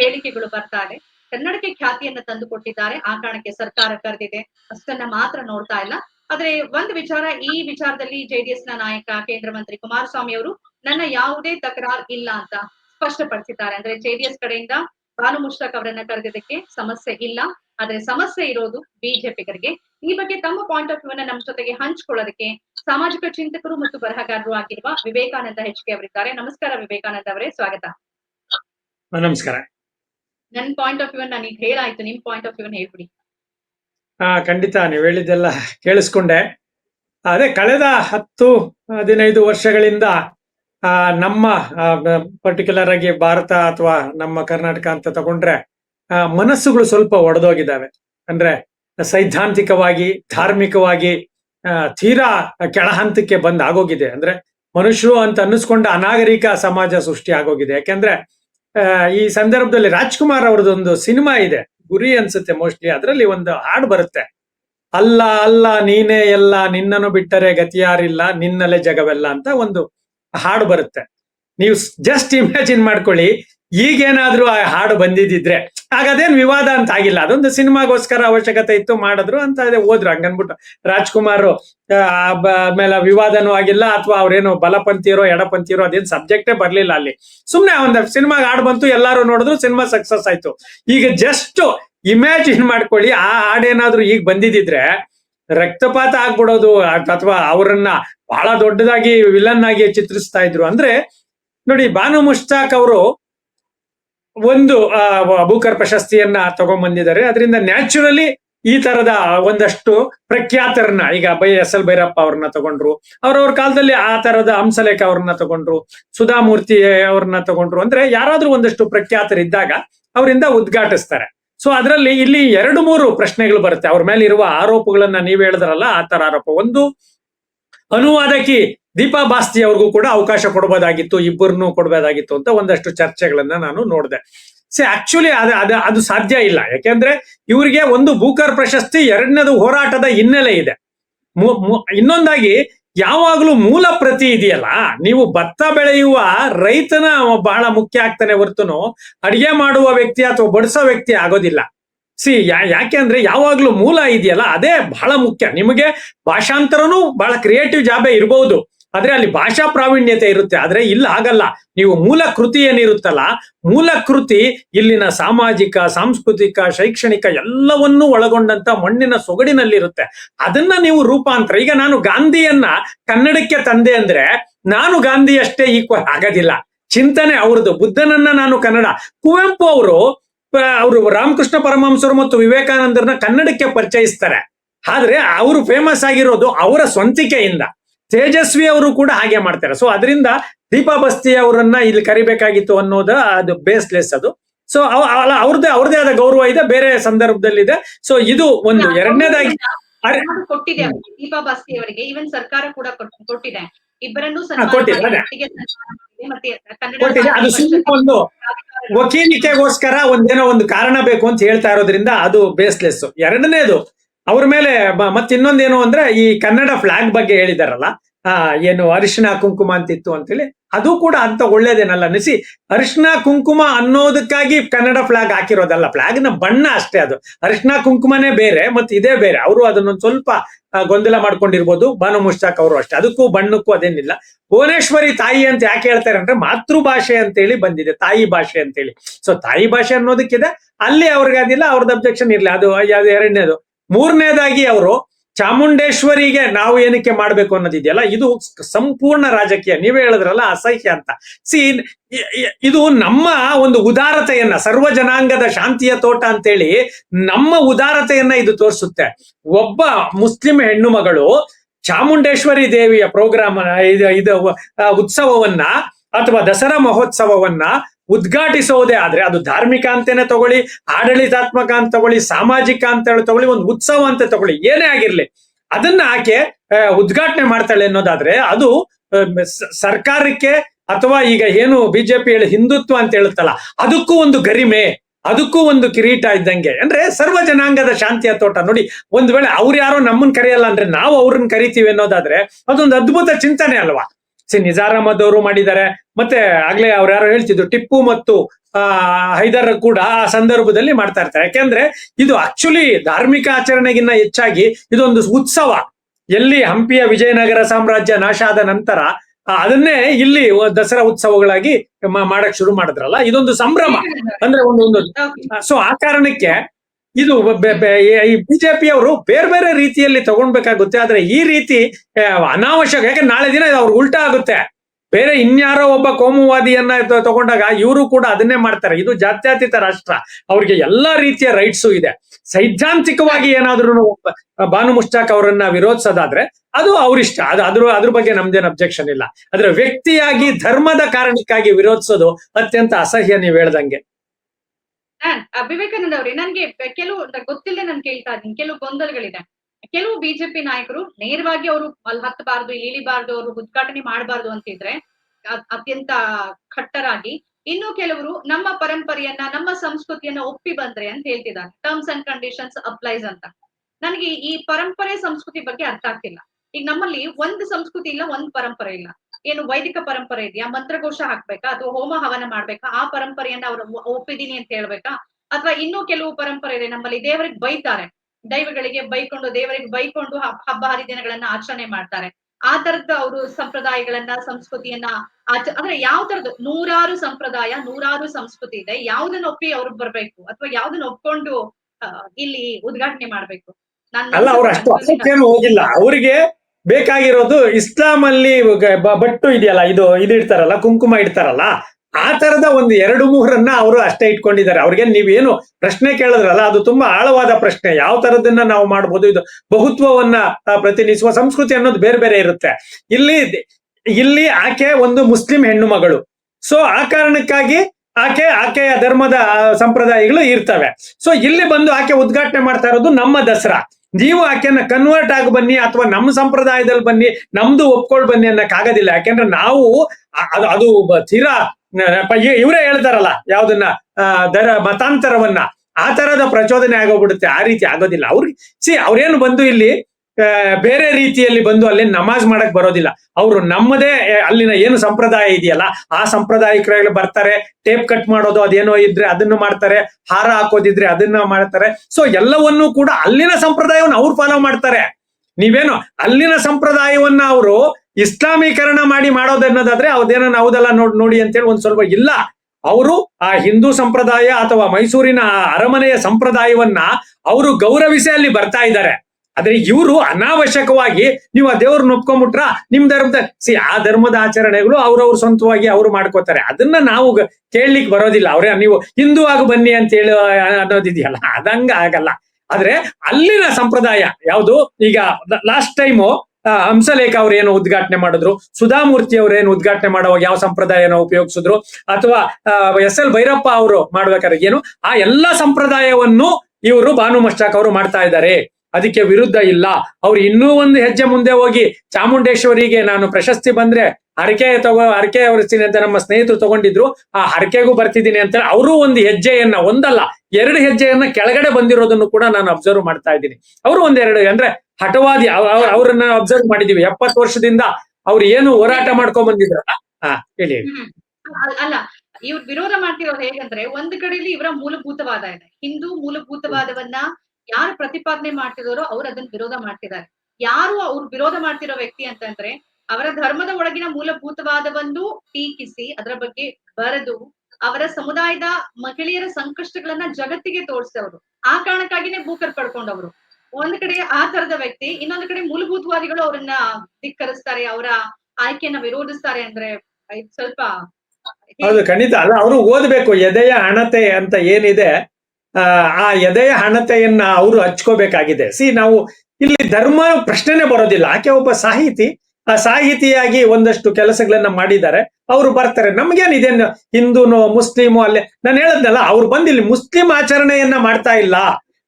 ಹೇಳಿಕೆಗಳು ಬರ್ತಾರೆ ಕನ್ನಡಕ್ಕೆ ಖ್ಯಾತಿಯನ್ನ ತಂದು ಕೊಟ್ಟಿದ್ದಾರೆ. ಆ ಕಾರಣಕ್ಕೆ ಸರ್ಕಾರ ಕರೆದಿದೆ. ಅಷ್ಟನ್ನ ಮಾತ್ರ ನೋಡ್ತಾ ಇಲ್ಲ. ಆದ್ರೆ ಒಂದು ವಿಚಾರ ಈ ವಿಚಾರದಲ್ಲಿ ಜೆಡಿಎಸ್ನ ನಾಯಕ ಕೇಂದ್ರ ಮಂತ್ರಿ ಕುಮಾರಸ್ವಾಮಿ ಅವರು ನನ್ನ ಯಾವುದೇ ತಕರಾರ್ ಇಲ್ಲ ಅಂತ ಸ್ಪಷ್ಟಪಡಿಸಿದ್ದಾರೆ. ಅಂದ್ರೆ ಜೆಡಿಎಸ್ ಕಡೆಯಿಂದ ಬಾನು ಮುಷ್ತಾಕ್ ಅವರನ್ನ ಕರೆದಿದ್ದಕ್ಕೆ ಸಮಸ್ಯೆ ಇಲ್ಲ. ಆದ್ರೆ ಸಮಸ್ಯೆ ಇರೋದು ಬಿಜೆಪಿಗರಿಗೆ. ಈ ಬಗ್ಗೆ ತಮ್ಮ ಪಾಯಿಂಟ್ ಆಫ್ ವ್ಯೂ ನ ನಮ್ಮ ಜೊತೆಗೆ ಹಂಚ್ಕೊಳ್ಳೋದಕ್ಕೆ ಸಾಮಾಜಿಕ ಚಿಂತಕರು ಮತ್ತು ಬರಹಗಾರರು ಆಗಿರುವ ವಿವೇಕಾನಂದ ಹೆಚ್ಕೆ ಅವರಿದ್ದಾರೆ. ನಮಸ್ಕಾರ ವಿವೇಕಾನಂದ ಅವರೇ ಸ್ವಾಗತ. ನಮಸ್ಕಾರ. ನನ್ ಪಾಯಿಂಟ್ ಆಫ್ ವ್ಯೂ ನಾನು ಈಗ ಹೇಳಾಯ್ತು. ನಿಮ್ ಪಾಯಿಂಟ್ ಆಫ್ ವ್ಯೂ ಹೇಳ್ಬಿಡಿ. ಆ ಖಂಡಿತ ನೀವು ಹೇಳಿದ್ದೆಲ್ಲ ಕೇಳಿಸ್ಕೊಂಡೆ. ಅದೇ ಕಳೆದ ಹತ್ತು ಹದಿನೈದು ವರ್ಷಗಳಿಂದ ಆ, ನಮ್ಮ ಪರ್ಟಿಕ್ಯುಲರ್ ಆಗಿ ಭಾರತ ಅಥವಾ ನಮ್ಮ ಕರ್ನಾಟಕ ಅಂತ ತಗೊಂಡ್ರೆ ಆ, ಮನಸ್ಸುಗಳು ಸ್ವಲ್ಪ ಒಡೆದೋಗಿದ್ದಾವೆ. ಅಂದ್ರೆ ಸೈದ್ಧಾಂತಿಕವಾಗಿ ಧಾರ್ಮಿಕವಾಗಿ ಆ, ತೀರಾ ಕೆಳಹಂತಕ್ಕೆ ಬಂದ್ ಆಗೋಗಿದೆ. ಅಂದ್ರೆ ಮನುಷ್ಯರು ಅಂತ ಅನ್ನಿಸ್ಕೊಂಡ ಅನಾಗರಿಕ ಸಮಾಜ ಸೃಷ್ಟಿ ಆಗೋಗಿದೆ. ಯಾಕೆಂದ್ರೆ ಈ ಸಂದರ್ಭದಲ್ಲಿ ರಾಜ್ಕುಮಾರ್ ಅವ್ರದ್ದೊಂದು ಸಿನಿಮಾ ಇದೆ. ಗುರಿ ಅನ್ಸುತ್ತೆ ಮೋಸ್ಟ್ಲಿ ಅದರಲ್ಲಿ ಒಂದು ಹಾಡು ಬರುತ್ತೆ. ಅಲ್ಲ ಅಲ್ಲ, ನೀನೇ ಎಲ್ಲ, ನಿನ್ನನ್ನು ಬಿಟ್ಟರೆ ಗತಿಯಾರಿಲ್ಲ ನಿನ್ನಲೆ ಜಗವೆಲ್ಲ ಅಂತ ಒಂದು ಹಾಡು ಬರುತ್ತೆ. ನೀವು ಜಸ್ಟ್ ಇಮ್ಯಾಜಿನ್ ಮಾಡ್ಕೊಳ್ಳಿ. ಈಗೇನಾದ್ರೂ ಆ ಹಾಡು ಬಂದಿದ್ದಿದ್ರೆ, ಆಗ ಅದೇನ್ ವಿವಾದ ಅಂತ ಆಗಿಲ್ಲ. ಅದೊಂದು ಸಿನಿಮಾಗೋಸ್ಕರ ಅವಶ್ಯಕತೆ ಇತ್ತು, ಮಾಡಿದ್ರು ಅಂತ ಅದೇ ಹೋದ್ರು. ಹಂಗನ್ಬಿಟ್ಟು ರಾಜ್ಕುಮಾರ್ ಆಮೇಲೆ ವಿವಾದನೂ ಆಗಿಲ್ಲ, ಅಥವಾ ಅವ್ರೇನು ಬಲಪಂಥೀಯರೋ ಎಡಪಂಥೀಯರೋ ಅದೇನ್ ಸಬ್ಜೆಕ್ಟೇ ಬರ್ಲಿಲ್ಲ ಅಲ್ಲಿ. ಸುಮ್ನೆ ಒಂದು ಸಿನಿಮಾಗ ಹಾಡು ಬಂತು, ಎಲ್ಲಾರು ನೋಡಿದ್ರು ಸಿನಿಮಾ ಸಕ್ಸಸ್ ಆಯ್ತು. ಈಗ ಜಸ್ಟ್ ಇಮ್ಯಾಜಿನ್ ಮಾಡ್ಕೊಳ್ಳಿ, ಆ ಹಾಡೇನಾದ್ರೂ ಈಗ ಬಂದಿದ್ದಿದ್ರೆ, ರಕ್ತಪಾತ ಆಗ್ಬಿಡೋದು ಅಥವಾ ಅವರನ್ನ ಬಹಳ ದೊಡ್ಡದಾಗಿ ವಿಲನ್ ಆಗಿ ಚಿತ್ರಿಸ್ತಾ ಇದ್ರು ಅಂದ್ರೆ, ನೋಡಿ ಬಾನು ಮುಷ್ತಾಕ್ ಅವರು ಒಂದು ಅಬೂಕರ್ ಬೂಕರ್ ಪ್ರಶಸ್ತಿಯನ್ನ ತಗೊಂಡ್ಬಂದಿದ್ದಾರೆ ಅದರಿಂದ ನ್ಯಾಚುರಲಿ ಈ ತರದ ಒಂದಷ್ಟು ಪ್ರಖ್ಯಾತರನ್ನ, ಈಗ ಬೈ ಎಸ್ ಎಲ್ ಭೈರಪ್ಪ ಅವ್ರನ್ನ ತಗೊಂಡ್ರು, ಅವ್ರವ್ರ ಕಾಲದಲ್ಲಿ ಆ ತರದ ಹಂಸಲೇಖ ಅವ್ರನ್ನ ತಗೊಂಡ್ರು, ಸುಧಾಮೂರ್ತಿ ಅವ್ರನ್ನ ತಗೊಂಡ್ರು. ಅಂದ್ರೆ ಯಾರಾದ್ರೂ ಒಂದಷ್ಟು ಪ್ರಖ್ಯಾತರಿದ್ದಾಗ ಅವರಿಂದ ಉದ್ಘಾಟಿಸ್ತಾರೆ. ಸೊ, ಅದರಲ್ಲಿ ಇಲ್ಲಿ ಎರಡು, ಮೂರು ಪ್ರಶ್ನೆಗಳು ಬರುತ್ತೆ. ಅವ್ರ ಮೇಲೆ ಇರುವ ಆರೋಪಗಳನ್ನ ನೀವ್ ಹೇಳಿದ್ರಲ್ಲ, ಆ ತರ ಆರೋಪ. ಒಂದು, ಅನುವಾದಕಿ ದೀಪಾ ಬಾಸ್ತಿ ಅವ್ರಿಗೂ ಕೂಡ ಅವಕಾಶ ಕೊಡಬಹುದಾಗಿತ್ತು ಇಬ್ಬರನ್ನು ಕೊಡಬಹುದಾಗಿತ್ತು ಅಂತ ಒಂದಷ್ಟು ಚರ್ಚೆಗಳನ್ನ ನಾನು ನೋಡಿದೆ. ಸಿ ಆಕ್ಚುಲಿ ಅದ ಅದ ಅದು ಸಾಧ್ಯ ಇಲ್ಲ. ಯಾಕೆಂದ್ರೆ ಇವರಿಗೆ ಒಂದು ಬೂಕರ್ ಪ್ರಶಸ್ತಿ ಎರಡನೇದು ಹೋರಾಟದ ಹಿನ್ನೆಲೆ ಇದೆ. ಇನ್ನೊಂದಾಗಿ ಯಾವಾಗಲೂ ಮೂಲ ಪ್ರತಿ ಇದೆಯಲ್ಲ, ನೀವು ಭತ್ತ ಬೆಳೆಯುವ ರೈತನ ಬಹಳ ಮುಖ್ಯ ಆಗ್ತಾನೆ ಹೊರತುನು ಅಡಿಗೆ ಮಾಡುವ ವ್ಯಕ್ತಿ ಅಥವಾ ಬಡಿಸೋ ವ್ಯಕ್ತಿ ಆಗೋದಿಲ್ಲ. ಸಿ ಯಾಕೆ ಅಂದ್ರೆ ಯಾವಾಗ್ಲೂ ಮೂಲ ಇದೆಯಲ್ಲ, ಅದೇ ಬಹಳ ಮುಖ್ಯ. ನಿಮಗೆ ಭಾಷಾಂತರನೂ ಬಹಳ ಕ್ರಿಯೇಟಿವ್ ಜಾಬೇ ಇರಬಹುದು ಆದ್ರೆ ಅಲ್ಲಿ ಭಾಷಾ ಪ್ರಾವೀಣ್ಯತೆ ಇರುತ್ತೆ. ಆದ್ರೆ ಇಲ್ಲಿ ಆಗಲ್ಲ ನೀವು ಮೂಲ ಕೃತಿ ಏನಿರುತ್ತಲ್ಲ, ಮೂಲ ಕೃತಿ ಇಲ್ಲಿನ ಸಾಮಾಜಿಕ, ಸಾಂಸ್ಕೃತಿಕ, ಶೈಕ್ಷಣಿಕ ಎಲ್ಲವನ್ನೂ ಒಳಗೊಂಡಂತ ಮಣ್ಣಿನ ಸೊಗಡಿನಲ್ಲಿರುತ್ತೆ. ಅದನ್ನ ನೀವು ರೂಪಾಂತರ. ಈಗ ನಾನು ಗಾಂಧಿಯನ್ನ ಕನ್ನಡಕ್ಕೆ ತಂದೆ ಅಂದ್ರೆ ನಾನು ಗಾಂಧಿ ಅಷ್ಟೇ ಈಕ್ವಲ್ ಆಗೋದಿಲ್ಲ. ಚಿಂತನೆ ಅವ್ರದ್ದು. ಬುದ್ಧನನ್ನ ನಾನು ಕನ್ನಡ. ಕುವೆಂಪು ಅವರು ಅವರು ರಾಮಕೃಷ್ಣ ಪರಮಹಂಸರು ಮತ್ತು ವಿವೇಕಾನಂದರನ್ನ ಕನ್ನಡಕ್ಕೆ ಪರಿಚಯಿಸ್ತಾರೆ. ಆದ್ರೆ ಅವರು ಫೇಮಸ್ ಆಗಿರೋದು ಅವರ ಸ್ವಂತಿಕೆಯಿಂದ. ತೇಜಸ್ವಿ ಅವರು ಕೂಡ ಹಾಗೆ ಮಾಡ್ತಾರೆ. ಸೊ ಅದರಿಂದ ದೀಪಾ ಬಸ್ತಿ ಅವರನ್ನ ಇಲ್ಲಿ ಕರಿಬೇಕಾಗಿತ್ತು ಅನ್ನೋದು ಅದು ಬೇಸ್ಲೆಸ್ ಅದು. ಸೊ ಅಲ್ಲ ಅವ್ರದ್ದೇ ಅವ್ರದೇ ಆದ ಗೌರವ ಇದೆ ಬೇರೆ ಸಂದರ್ಭದಲ್ಲಿ ಇದೆ ಸೊ ಇದು ಒಂದು ಎರಡನೇದಾಗಿ ಕೊಟ್ಟಿದೆ ದೀಪಾ ಬಸ್ತಿ ಅವರಿಗೆ. ಈವನ್ ಸರ್ಕಾರ ಕೂಡ ಕೊಟ್- ಕೊಟ್ಟಿದೆ. ಇಬ್ಬರನ್ನು ಅದೇ. ಸುಮ್ಮನೆ ಒಂದು ವಕೀಲಿಕೆಗೋಸ್ಕರ ಒಂದೇನೋ ಒಂದು ಕಾರಣ ಬೇಕು ಅಂತ ಹೇಳ್ತಾ ಇರೋದ್ರಿಂದ ಅದು ಬೇಸ್ಲೆಸ್ ಎರಡನೇದು ಅವ್ರ ಮೇಲೆ ಮತ್ತೆ ಇನ್ನೊಂದೇನು ಅಂದ್ರೆ ಈ ಕನ್ನಡ ಫ್ಲಾಗ್ ಬಗ್ಗೆ ಹೇಳಿದಾರಲ್ಲ, ಆ, ಏನು ಅರಿಶಿನ ಕುಂಕುಮ ಅಂತಿತ್ತು ಅಂತೇಳಿ, ಅದು ಕೂಡ ಅಂತ ಒಳ್ಳೇದೇನಲ್ಲ ಅನಿಸಿ ಅರಿಶಿನ ಕುಂಕುಮ ಅನ್ನೋದಕ್ಕಾಗಿ ಕನ್ನಡ ಫ್ಲಾಗ್ ಹಾಕಿರೋದಲ್ಲ ಫ್ಲಾಗ್ನ ಬಣ್ಣ ಅಷ್ಟೇ ಅದು. ಅರಿಶಿನ ಕುಂಕುಮನೇ ಬೇರೆ, ಮತ್ತೆ ಇದೇ ಬೇರೆ. ಅವರು ಅದನ್ನೊಂದು ಸ್ವಲ್ಪ ಗೊಂದಲ ಮಾಡ್ಕೊಂಡಿರ್ಬೋದು ಬಾನು ಮುಷ್ತಾಕ್ ಅವರು ಅಷ್ಟೇ. ಅದಕ್ಕೂ ಬಣ್ಣಕ್ಕೂ ಅದೇನಿಲ್ಲ. ಭುವನೇಶ್ವರಿ ತಾಯಿ ಅಂತ ಯಾಕೆ ಹೇಳ್ತಾರೆ ಅಂದ್ರೆ ಮಾತೃಭಾಷೆ ಅಂತೇಳಿ ಬಂದಿದೆ, ತಾಯಿ ಭಾಷೆ ಅಂತೇಳಿ. ಸೊ ತಾಯಿ ಭಾಷೆ ಅನ್ನೋದಕ್ಕಿದೆ, ಅಲ್ಲಿ ಅವ್ರಿಗೆ ಅದಿಲ್ಲ ಅವ್ರದ್ದು ಅಬ್ಜೆಕ್ಷನ್ ಇರ್ಲಿ. ಅದು ಅದು ಎರಡನೇದು. ಮೂರನೇದಾಗಿ ಅವರು ಚಾಮುಂಡೇಶ್ವರಿಗೆ ನಾವು ಏನಕ್ಕೆ ಮಾಡ್ಬೇಕು ಅನ್ನೋದಿದೆಯಲ್ಲ, ಇದು ಸಂಪೂರ್ಣ ರಾಜಕೀಯ. ನೀವೇ ಹೇಳಿದ್ರಲ್ಲ ಅಸಹ್ಯ ಅಂತ. ಸಿ ಇದು ನಮ್ಮ ಒಂದು ಉದಾರತೆಯನ್ನ, ಸರ್ವ ಜನಾಂಗದ ಶಾಂತಿಯ ತೋಟ ಅಂತೇಳಿ ನಮ್ಮ ಉದಾರತೆಯನ್ನ ಇದು ತೋರಿಸುತ್ತೆ. ಒಬ್ಬ ಮುಸ್ಲಿಂ ಹೆಣ್ಣು ಮಗಳು ಚಾಮುಂಡೇಶ್ವರಿ ದೇವಿಯ ಪ್ರೋಗ್ರಾಮ್ ಇದು ಉತ್ಸವವನ್ನ ಅಥವಾ ದಸರಾ ಮಹೋತ್ಸವವನ್ನ ಉದ್ಘಾಟಿಸೋದೇ ಆದ್ರೆ ಅದು ಧಾರ್ಮಿಕ ಅಂತೇನೆ ತಗೊಳ್ಳಿ, ಆಡಳಿತಾತ್ಮಕ ಅಂತ ತಗೊಳ್ಳಿ, ಸಾಮಾಜಿಕ ಅಂತ ಹೇಳಿ ತಗೊಳ್ಳಿ, ಒಂದು ಉತ್ಸವ ಅಂತ ತಗೊಳ್ಳಿ, ಏನೇ ಆಗಿರ್ಲಿ, ಅದನ್ನ ಆಕೆ ಉದ್ಘಾಟನೆ ಮಾಡ್ತಾಳೆ ಅನ್ನೋದಾದ್ರೆ ಅದು ಸರ್ಕಾರಕ್ಕೆ ಅಥವಾ ಈಗ ಏನು ಬಿಜೆಪಿ ಹೇಳಿ ಹಿಂದುತ್ವ ಅಂತ ಹೇಳುತ್ತಲ್ಲ, ಅದಕ್ಕೂ ಒಂದು ಗರಿಮೆ, ಅದಕ್ಕೂ ಒಂದು ಕಿರೀಟ ಇದ್ದಂಗೆ. ಅಂದ್ರೆ ಸರ್ವ ಜನಾಂಗದ ಶಾಂತಿಯ ತೋಟ. ನೋಡಿ, ಒಂದ್ ವೇಳೆ ಅವ್ರು ಯಾರೋ ನಮ್ಮನ್ನ ಕರೆಯಲ್ಲ ಅಂದ್ರೆ ನಾವು ಅವ್ರನ್ನ ಕರಿತೀವಿ ಅನ್ನೋದಾದ್ರೆ, ಅದೊಂದು ಅದ್ಭುತ ಚಿಂತನೆ ಅಲ್ವಾ? ಸಿ ನಿಜಾರ್ ಅಹಮದ್ ಅವರು ಮಾಡಿದ್ದಾರೆ. ಮತ್ತೆ ಆಗ್ಲೇ ಅವ್ರು ಯಾರೋ ಹೇಳ್ತಿದ್ರು ಟಿಪ್ಪು ಮತ್ತು ಆ ಹೈದರ್ ಕೂಡ ಆ ಸಂದರ್ಭದಲ್ಲಿ ಮಾಡ್ತಾ ಇರ್ತಾರೆ. ಯಾಕೆಂದ್ರೆ ಇದು ಆಕ್ಚುಲಿ ಧಾರ್ಮಿಕ ಆಚರಣೆಗಿನ್ನ ಹೆಚ್ಚಾಗಿ ಇದೊಂದು ಉತ್ಸವ. ಎಲ್ಲಿ ಹಂಪಿಯ ವಿಜಯನಗರ ಸಾಮ್ರಾಜ್ಯ ನಾಶ ಆದ ನಂತರ ಅದನ್ನೇ ಇಲ್ಲಿ ದಸರಾ ಉತ್ಸವಗಳಾಗಿ ಮಾಡಕ್ ಶುರು ಮಾಡಿದ್ರಲ್ಲ. ಇದೊಂದು ಸಂಭ್ರಮ. ಅಂದ್ರೆ ಒಂದು ಒಂದು ಸೊ ಆ ಕಾರಣಕ್ಕೆ ಇದು ಈ ಬಿಜೆಪಿ ಈ ಬಿಜೆಪಿಯವರು ಬೇರೆ ಬೇರೆ ರೀತಿಯಲ್ಲಿ ತಗೊಳ್ಬೇಕಾಗುತ್ತೆ ಆದ್ರೆ ಈ ರೀತಿ ಅನಾವಶ್ಯಕ, ಯಾಕೆ ನಾಳೆ ದಿನ ಅವ್ರಿಗೆ ಉಲ್ಟಾ ಆಗುತ್ತೆ. ಬೇರೆ ಇನ್ಯಾರೋ ಒಬ್ಬ ಕೋಮುವಾದಿಯನ್ನ ತಗೊಂಡಾಗ ಇವರು ಕೂಡ ಅದನ್ನೇ ಮಾಡ್ತಾರೆ. ಇದು ಜಾತ್ಯತೀತ ರಾಷ್ಟ್ರ. ಅವ್ರಿಗೆ ಎಲ್ಲಾ ರೀತಿಯ ರೈಟ್ಸು ಇದೆ. ಸೈದ್ಧಾಂತಿಕವಾಗಿ ಏನಾದ್ರೂ ಬಾನು ಮುಷ್ತಾಕ್ ಅವರನ್ನ ವಿರೋಧಿಸೋದಾದ್ರೆ ಅದು ಅವರಿಷ್ಟ. ಅದು ಅದ್ರ ಅದ್ರ ಬಗ್ಗೆ ನಮ್ದೇನು ಅಬ್ಜೆಕ್ಷನ್ ಇಲ್ಲ. ಆದ್ರೆ ವ್ಯಕ್ತಿಯಾಗಿ ಧರ್ಮದ ಕಾರಣಕ್ಕಾಗಿ ವಿರೋಧಿಸೋದು ಅತ್ಯಂತ ಅಸಹ್ಯ ನೀವು ಹೇಳ್ದಂಗೆ. ನಾನ್ ವಿವೇಕಾನಂದ ಅವರೇ, ನನ್ಗೆ ಕೆಲವು ಗೊತ್ತಿಲ್ಲದೆ ನಾನು ಕೇಳ್ತಾ ಇದ್ದೀನಿ. ಕೆಲವು ಗೊಂದಲಗಳಿದೆ. ಕೆಲವು ಬಿಜೆಪಿ ನಾಯಕರು ನೇರವಾಗಿ ಅವರು ಅಲ್ಲಿ ಹತ್ತಬಾರ್ದು ಇಳಿಬಾರ್ದು, ಅವರು ಉದ್ಘಾಟನೆ ಮಾಡಬಾರ್ದು ಅಂತಿದ್ರೆ ಅತ್ಯಂತ ಕಟ್ಟರಾಗಿ ಇನ್ನು ಕೆಲವರು ನಮ್ಮ ಪರಂಪರೆಯನ್ನ, ನಮ್ಮ ಸಂಸ್ಕೃತಿಯನ್ನ ಒಪ್ಪಿ ಬಂದ್ರೆ ಅಂತ ಹೇಳ್ತಿದ್ದಾರೆ. ಟರ್ಮ್ಸ್ ಅಂಡ್ ಕಂಡೀಷನ್ಸ್ ಅಪ್ಲೈಸ್ ಅಂತ. ನನಗೆ ಈ ಪರಂಪರೆ ಸಂಸ್ಕೃತಿ ಬಗ್ಗೆ ಅರ್ಥ ಆಗ್ತಿಲ್ಲ. ಈಗ ನಮ್ಮಲ್ಲಿ ಒಂದು ಸಂಸ್ಕೃತಿ ಇಲ್ಲ, ಒಂದ್ ಪರಂಪರೆ ಇಲ್ಲ. ಏನು ವೈದಿಕ ಪರಂಪರೆ ಇದೆಯಾ? ಮಂತ್ರಘೋಷ ಹಾಕ್ಬೇಕಾ? ಅಥವಾ ಹೋಮ ಹವನ ಮಾಡ್ಬೇಕಾ? ಆ ಪರಂಪರೆಯನ್ನ ಅವರು ಒಪ್ಪಿದೀನಿ ಅಂತ ಹೇಳ್ಬೇಕಾ? ಅಥವಾ ಇನ್ನೂ ಕೆಲವು ಪರಂಪರೆ ಇದೆ ನಮ್ಮಲ್ಲಿ ದೇವರಿಗೆ ಬೈತಾರೆ. ದೈವಗಳಿಗೆ ಬೈಕೊಂಡು ದೇವರಿಗೆ ಬೈಕೊಂಡು ಹಬ್ಬ ಹರಿದಿನಗಳನ್ನ ಆಚರಣೆ ಮಾಡ್ತಾರೆ. ಆ ತರದ ಅವರು ಸಂಪ್ರದಾಯಗಳನ್ನ ಸಂಸ್ಕೃತಿಯನ್ನ ಆಚ ಅಂದ್ರೆ ಯಾವ ತರದ್ದು ನೂರಾರು ಸಂಪ್ರದಾಯ ನೂರಾರು ಸಂಸ್ಕೃತಿ ಇದೆ. ಯಾವ್ದನ್ನ ಒಪ್ಪಿ ಅವ್ರು ಬರ್ಬೇಕು? ಅಥವಾ ಯಾವ್ದನ್ನ ಒಪ್ಕೊಂಡು ಇಲ್ಲಿ ಉದ್ಘಾಟನೆ ಮಾಡ್ಬೇಕು? ಅಲ್ಲ ಅವ್ರು ಅಷ್ಟು ಹೋಗಿಲ್ಲ ಅವರಿಗೆ ಬೇಕಾಗಿರೋದು ಇಸ್ಲಾಂ ಅಲ್ಲಿ ಬಟ್ಟು ಇದೆಯಲ್ಲ, ಇದು ಇದು ಇಡ್ತಾರಲ್ಲ, ಕುಂಕುಮ ಇಡ್ತಾರಲ್ಲ, ಆ ತರದ ಒಂದು ಎರಡು ಮೂರನ್ನ ಅವರು ಅಷ್ಟೇ ಇಟ್ಕೊಂಡಿದ್ದಾರೆ. ಅವ್ರಿಗೆ ನೀವೇನು ಪ್ರಶ್ನೆ ಕೇಳಿದ್ರಲ್ಲ, ಅದು ತುಂಬಾ ಆಳವಾದ ಪ್ರಶ್ನೆ. ಯಾವ ತರದನ್ನ ನಾವು ಮಾಡ್ಬೋದು? ಇದು ಬಹುತ್ವವನ್ನ ಪ್ರತಿನಿಧಿಸುವ ಸಂಸ್ಕೃತಿ ಅನ್ನೋದು ಬೇರೆ ಬೇರೆ ಇರುತ್ತೆ. ಇಲ್ಲಿ ಇಲ್ಲಿ ಆಕೆ ಒಂದು ಮುಸ್ಲಿಂ ಹೆಣ್ಣು ಮಗಳು. ಸೊ ಆ ಕಾರಣಕ್ಕಾಗಿ ಆಕೆ, ಆಕೆಯ ಧರ್ಮದ ಸಂಪ್ರದಾಯಗಳು ಇರ್ತವೆ. ಸೊ ಇಲ್ಲಿ ಬಂದು ಆಕೆ ಉದ್ಘಾಟನೆ ಮಾಡ್ತಾ ಇರೋದು ನಮ್ಮ ದಸರಾ. ನೀವು ಆಕೆಯನ್ನ ಕನ್ವರ್ಟ್ ಆಗಿ ಬನ್ನಿ ಅಥವಾ ನಮ್ಮ ಸಂಪ್ರದಾಯದಲ್ಲಿ ಬನ್ನಿ, ನಮ್ದು ಒಪ್ಕೊಳ್ ಬನ್ನಿ ಅನ್ನಕ್ಕಾಗೋದಿಲ್ಲ ಯಾಕೆಂದ್ರೆ ನಾವು ಅದು ಅದು ತೀರಾ ಇವರೇ ಹೇಳ್ತಾರಲ್ಲ ಯಾವ್ದನ್ನ ದರ, ಮತಾಂತರವನ್ನ. ಆ ತರದ ಪ್ರಚೋದನೆ ಆಗೋಗ್ಬಿಡುತ್ತೆ. ಆ ರೀತಿ ಆಗೋದಿಲ್ಲ. ಅವ್ರಿಗೆ, ಸಿ, ಅವ್ರೇನು ಬಂದು ಇಲ್ಲಿ ಬೇರೆ ರೀತಿಯಲ್ಲಿ ಬಂದು ಅಲ್ಲಿ ನಮಾಜ್ ಮಾಡಕ್ ಬರೋದಿಲ್ಲ. ಅವರು ನಮ್ಮದೇ ಅಲ್ಲಿನ ಏನು ಸಂಪ್ರದಾಯ ಇದೆಯಲ್ಲ, ಆ ಸಂಪ್ರದಾಯಿಕರಲ್ಲಿ ಬರ್ತಾರೆ ಟೇಪ್ ಕಟ್ ಮಾಡೋದು ಅದೇನೋ ಇದ್ರೆ ಅದನ್ನು ಮಾಡ್ತಾರೆ, ಹಾರ ಹಾಕೋದಿದ್ರೆ ಅದನ್ನ ಮಾಡ್ತಾರೆ. ಸೊ ಎಲ್ಲವನ್ನೂ ಕೂಡ ಅಲ್ಲಿನ ಸಂಪ್ರದಾಯವನ್ನು ಅವ್ರು ಫಾಲೋ ಮಾಡ್ತಾರೆ. ನೀವೇನು, ಅಲ್ಲಿನ ಸಂಪ್ರದಾಯವನ್ನ ಅವರು ಇಸ್ಲಾಮೀಕರಣ ಮಾಡಿ ಮಾಡೋದನ್ನೋದಾದ್ರೆ ಅದೇನೋ ಹೌದಲ್ಲ ನೋಡ್, ನೋಡಿ ಅಂತೇಳಿ ಒಂದ್ ಸ್ವಲ್ಪ ಇಲ್ಲ. ಅವರು ಆ ಹಿಂದೂ ಸಂಪ್ರದಾಯ ಅಥವಾ ಮೈಸೂರಿನ ಅರಮನೆಯ ಸಂಪ್ರದಾಯವನ್ನ ಅವರು ಗೌರವಿಸಿ ಅಲ್ಲಿ ಬರ್ತಾ ಇದ್ದಾರೆ. ಆದ್ರೆ ಇವರು ಅನಾವಶ್ಯಕವಾಗಿ ನೀವು ಆ ದೇವ್ರನ್ನ ಒಪ್ಕೊಂಡ್ಬಿಟ್ರ ನಿಮ್ ಧರ್ಮದ, ಸಿ, ಆ ಧರ್ಮದ ಆಚರಣೆಗಳು ಅವ್ರವ್ರ ಸ್ವಂತವಾಗಿ ಅವ್ರು ಮಾಡ್ಕೋತಾರೆ. ಅದನ್ನ ನಾವು ಕೇಳಲಿಕ್ಕೆ ಕೇಳ್ಲಿಕ್ ಬರೋದಿಲ್ಲ. ಅವ್ರೆ, ನೀವು ಹಿಂದೂ ಆಗಿ ಬನ್ನಿ ಅಂತ ಹೇಳಿ ಅನ್ನೋದಿದೆಯಲ್ಲ. ಅದಂಗ ಆಗಲ್ಲ. ಆದ್ರೆ ಅಲ್ಲಿನ ಸಂಪ್ರದಾಯ ಯಾವುದು? ಈಗ ಲಾಸ್ಟ್ ಟೈಮು ಹಂಸಲೇಖ ಅವ್ರು ಏನು ಉದ್ಘಾಟನೆ ಮಾಡಿದ್ರು, ಸುಧಾಮೂರ್ತಿ ಅವ್ರು ಏನು ಉದ್ಘಾಟನೆ ಮಾಡುವಾಗ ಯಾವ ಸಂಪ್ರದಾಯನ ಉಪಯೋಗಿಸಿದ್ರು, ಅಥವಾ ಎಸ್ ಎಲ್ ಭೈರಪ್ಪ ಅವರು ಮಾಡ್ಬೇಕಾದ್ರೆ ಏನು? ಆ ಎಲ್ಲಾ ಸಂಪ್ರದಾಯವನ್ನು ಇವರು ಭಾನು ಮಸ್ಟಾಕ್ ಅವರು ಮಾಡ್ತಾ ಇದ್ದಾರೆ. ಅದಕ್ಕೆ ವಿರುದ್ಧ ಇಲ್ಲ. ಅವ್ರು ಇನ್ನೂ ಒಂದು ಹೆಜ್ಜೆ ಮುಂದೆ ಹೋಗಿ ಚಾಮುಂಡೇಶ್ವರಿಗೆ ನಾನು ಪ್ರಶಸ್ತಿ ಬಂದ್ರೆ ಹರಕೆ ತಗೋ, ಹರಕೆ ಹೊರಿಸ್ತೀನಿ ಅಂತ ನಮ್ಮ ಸ್ನೇಹಿತರು ತಗೊಂಡಿದ್ರು. ಆ ಹರಕೆಗೂ ಬರ್ತಿದ್ದೀನಿ ಅಂತ ಅವರು ಒಂದು ಹೆಜ್ಜೆಯನ್ನ, ಒಂದಲ್ಲ, ಎರಡು ಹೆಜ್ಜೆಯನ್ನ ಕೆಳಗಡೆ ಬಂದಿರೋದನ್ನು ಕೂಡ ನಾನು ಅಬ್ಸರ್ವ್ ಮಾಡ್ತಾ ಇದ್ದೀನಿ. ಅವರು ಒಂದೆರಡು ಅಂದ್ರೆ ಹಠವಾದಿ ಅವ್- ಅವ್- ಅವ್ರನ್ನ ಅಬ್ಸರ್ವ್ ಮಾಡಿದೀವಿ. ಎಪ್ಪತ್ತು ವರ್ಷದಿಂದ ಅವ್ರು ಏನು ಹೋರಾಟ ಮಾಡ್ಕೊಂಡ್ ಬಂದಿದ್ರಲ್ಲ ಹಾ ಹೇಳಿ. ಅಲ್ಲ, ಇವ್ರು ವಿರೋಧ ಮಾಡ್ತಿರೋದು ಹೇಗಂದ್ರೆ, ಒಂದ್ ಕಡೆಯಲ್ಲಿ ಇವರ ಮೂಲಭೂತವಾದ ಇದೆ. ಹಿಂದೂ ಮೂಲಭೂತವಾದವನ್ನ ಯಾರು ಪ್ರತಿಪಾದನೆ ಮಾಡ್ತಿದಾರೋ ಅವ್ರು ಅದನ್ನ ವಿರೋಧ ಮಾಡ್ತಿದ್ದಾರೆ. ಯಾರು ಅವ್ರು ವಿರೋಧ ಮಾಡ್ತಿರೋ ವ್ಯಕ್ತಿ ಅಂತಂದ್ರೆ ಅವರ ಧರ್ಮದ ಒಳಗಿನ ಮೂಲಭೂತವಾದವನ್ನು ಟೀಕಿಸಿ, ಅದರ ಬಗ್ಗೆ ಬರೆದು ಅವರ ಸಮುದಾಯದ ಮಹಿಳೆಯರ ಸಂಕಷ್ಟಗಳನ್ನ ಜಗತ್ತಿಗೆ ತೋರಿಸಿದವರು. ಆ ಕಾರಣಕ್ಕಾಗಿನೇ ಭೂಕರ್ ಪಡ್ಕೊಂಡವರು. ಒಂದ್ ಕಡೆ ಆ ತರದ ವ್ಯಕ್ತಿ, ಇನ್ನೊಂದು ಕಡೆ ಮೂಲಭೂತವಾದಿಗಳು ಅವರನ್ನ ಧಿಕ್ಕರಿಸ್ತಾರೆ, ಅವರ ಆಯ್ಕೆಯನ್ನ ವಿರೋಧಿಸ್ತಾರೆ ಅಂದ್ರೆ ಸ್ವಲ್ಪ ಹೌದು, ಖಂಡಿತ. ಅಲ್ಲ, ಅವರು ಓದ್ಬೇಕು, ಎದೆಯ ಹಣತೆ ಅಂತ ಏನಿದೆ ಆ, ಎದೆಯ ಹಣತೆಯನ್ನ ಅವರು ಹಚ್ಕೋಬೇಕಾಗಿದೆ. ಸಿ ನಾವು ಇಲ್ಲಿ ಧರ್ಮ ಪ್ರಶ್ನೆನೆ ಬರೋದಿಲ್ಲ. ಆಕೆ ಒಬ್ಬ ಸಾಹಿತಿ. ಆ ಸಾಹಿತಿಯಾಗಿ ಒಂದಷ್ಟು ಕೆಲಸಗಳನ್ನ ಮಾಡಿದ್ದಾರೆ. ಅವ್ರು ಬರ್ತಾರೆ. ನಮ್ಗೇನಿದೆ ಹಿಂದೂನೋ ಮುಸ್ಲಿಮೋ ಅಲ್ಲೇ ನಾನು ಹೇಳದ್ನಲ್ಲ ಅವ್ರು ಬಂದು ಇಲ್ಲಿ ಮುಸ್ಲಿಂ ಆಚರಣೆಯನ್ನ ಮಾಡ್ತಾ ಇಲ್ಲ.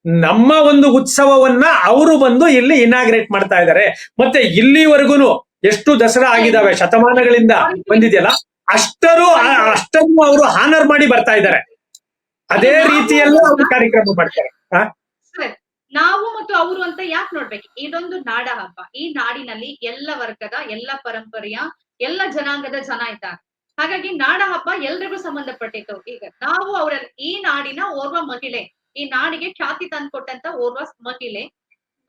ನಮ್ಮ ಒಂದು ಉತ್ಸವವನ್ನ ಅವರು ಬಂದು ಇಲ್ಲಿ ಇನಾಗ್ರೇಟ್ ಮಾಡ್ತಾ ಇದ್ದಾರೆ. ಮತ್ತೆ ಇಲ್ಲಿವರೆಗೂ ಎಷ್ಟು ದಸರಾ ಆಗಿದಾವೆ ಶತಮಾನಗಳಿಂದ ಬಂದಿದೆಯಲ್ಲ ಅಷ್ಟರು ಅಷ್ಟನ್ನು ಅವರು ಹಾನರ್ ಮಾಡಿ ಬರ್ತಾ ಇದ್ದಾರೆ. ಅದೇ ರೀತಿಯಲ್ಲೂ ಅವರು ಕಾರ್ಯಕ್ರಮ ಮಾಡ್ತಾರೆ? ನಾವು ಮತ್ತು ಅವರು ಅಂತ ಯಾಕೆ ನೋಡ್ಬೇಕು? ಇದೊಂದು ನಾಡ ಹಬ್ಬ. ಈ ನಾಡಿನಲ್ಲಿ ಎಲ್ಲ ವರ್ಗದ ಎಲ್ಲ ಪರಂಪರೆಯ ಎಲ್ಲ ಜನಾಂಗದ ಜನ ಇದ್ದಾರೆ. ಹಾಗಾಗಿ ನಾಡ ಹಬ್ಬ ಎಲ್ರಿಗೂ ಸಂಬಂಧಪಟ್ಟಿತ್ತು. ಈಗ ನಾವು ಅವರ ಈ ನಾಡಿನ ಓರ್ವ ಮಹಿಳೆ ಈ ನಾಡಿಗೆ ಖ್ಯಾತಿ ತಂದ್ಕೊಟ್ಟಂತ ಓರ್ವ ಮಹಿಳೆ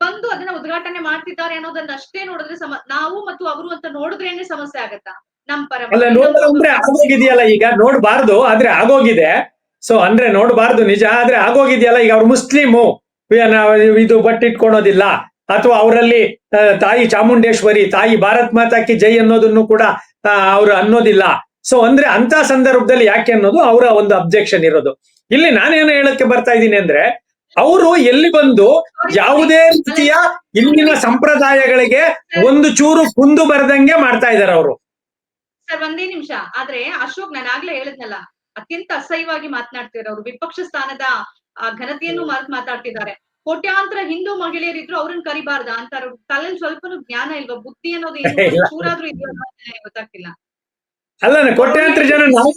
ಬಂದು ಅದನ್ನ ಉದ್ಘಾಟನೆ ಮಾಡ್ತಿದ್ದಾರೆ ಅನ್ನೋದನ್ನ ಅಷ್ಟೇ ನೋಡಿದ್ರೆ ಸಮ ನಾವು ಮತ್ತು ಅವರು ಅಂತ ನೋಡಿದ್ರೇನೆ ಸಮಸ್ಯೆ ಆಗತ್ತಾ? ನಮ್ ಪರಂಪರೆ ಆಗೋಗಿದೆಯಲ್ಲ ಈಗ? ನೋಡ್ಬಾರ್ದು ಆದ್ರೆ ಆಗೋಗಿದೆ. ಸೊ ಅಂದ್ರೆ ನೋಡಬಾರ್ದು, ನಿಜ ಆದ್ರೆ ಆಗೋಗಿದೆಯಲ್ಲ, ಈಗ ಅವ್ರು ಮುಸ್ಲಿಮು. ಇದು ಬಟ್ ಇಟ್ಕೊಳೋದಿಲ್ಲ ಅಥವಾ ಅವರಲ್ಲಿ ತಾಯಿ ಚಾಮುಂಡೇಶ್ವರಿ, ತಾಯಿ ಭಾರತ್ ಮಾತಾ ಕಿ ಜೈ ಅನ್ನೋದನ್ನು ಕೂಡ ಅವ್ರು ಅನ್ನೋದಿಲ್ಲ. ಸೊ ಅಂದ್ರೆ ಅಂತ ಸಂದರ್ಭದಲ್ಲಿ ಯಾಕೆ ಅನ್ನೋದು ಅವರ ಒಂದು ಅಬ್ಜೆಕ್ಷನ್ ಇರೋದು. ಇಲ್ಲಿ ನಾನೇನು ಹೇಳಕ್ಕೆ ಬರ್ತಾ ಇದ್ದೀನಿ ಅಂದ್ರೆ, ಅವರು ಎಲ್ಲಿ ಬಂದು ಯಾವುದೇ ರೀತಿಯ ಇಲ್ಲಿನ ಸಂಪ್ರದಾಯಗಳಿಗೆ ಒಂದು ಚೂರು ಕುಂದು ಬರದಂಗೆ ಮಾಡ್ತಾ ಇದ್ದಾರೆ ಅವರು. ಸರ್, ಒಂದೇ ನಿಮಿಷ. ಆದ್ರೆ ಅಶೋಕ್, ನಾನು ಆಗ್ಲೇ ಹೇಳಿದ್ನಲ್ಲ ಅತ್ಯಂತ ಅಸಹ್ಯವಾಗಿ ಮಾತನಾಡ್ತಿದ್ದಾರೆ ಅವರು. ವಿಪಕ್ಷ ಸ್ಥಾನದ ಆ ಘನತೆಯನ್ನು ಮಾತಾಡ್ತಿದ್ದಾರೆ ಕೋಟ್ಯಾಂತರ ಹಿಂದೂ ಮಹಿಳೆಯರಿದ್ರು ಅವ್ರನ್ನ ಕರಿಬಾರ್ದ ಅಂತ ಅವ್ರ ತಲೆಯಲ್ಲಿ ಸ್ವಲ್ಪನೂ ಜ್ಞಾನ ಇಲ್ವಾ? ಬುದ್ಧಿ ಅನ್ನೋದು. [laughs] ಚೂರಾದ್ರೂ ಗೊತ್ತಾಗ್ತಿಲ್ಲ. ಅಲ್ಲ ಕೋಟ್ಯಾಂತರ ಜನ ನಾವು